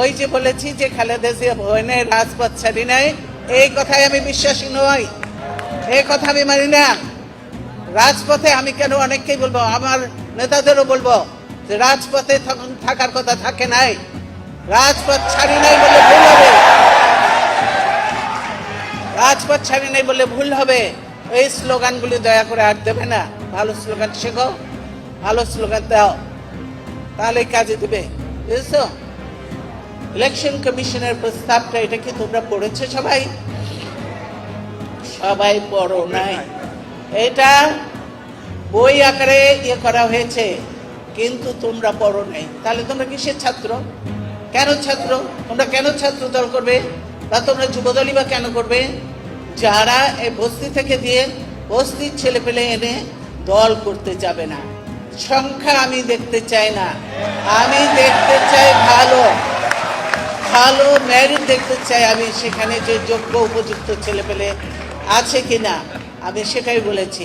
ওই যে বলেছি যে খালেদা জিয়া ভবনে রাজপথ ছাড়ি নাই, এই কথায় আমি বিশ্বাসী নই। এই কথা আমি মানি না। রাজপথে আমি কেন অনেককেই বলব? আমার নেতাদেরও বলব যে রাজপথে থাকার কথা থাকে নাই। রাজপথ ছাড়ি নাই বলে ভুল হবে। রাজপথ ছাড়ি নাই বলে ভুল হবে। এই স্লোগানগুলি দয়া করে আর দেবে না। ভালো স্লোগান শেখো, ভালো স্লোগান দাও। তাহলে কাজে দেবে। বুঝেছ? ইলেকশন কমিশনের প্রস্তাবটা এটা কি তোমরা পড়েছো সবাই? সবাই পড়ো নাই। এটা বই আকারে ইয়ে করা হয়েছে, কিন্তু তোমরা পড়ো নাই। তাহলে তোমরা কিসের ছাত্র? কেন ছাত্র? তোমরা কেন ছাত্র দল করবে? বা তোমরা যুবদলই বা কেন করবে? যারা এই বস্তি থেকে দিয়ে বস্তির ছেলে পেলে এনে দল করতে যাবে না। সংখ্যা আমি দেখতে চাই না। আমি দেখতে চাই ভালো। ভালো ম্যারিট দেখতে চাই আমি সেখানে যে যোগ্য উপযুক্ত ছেলেপেলে আছে কিনা, আমি সেটাই বলেছি।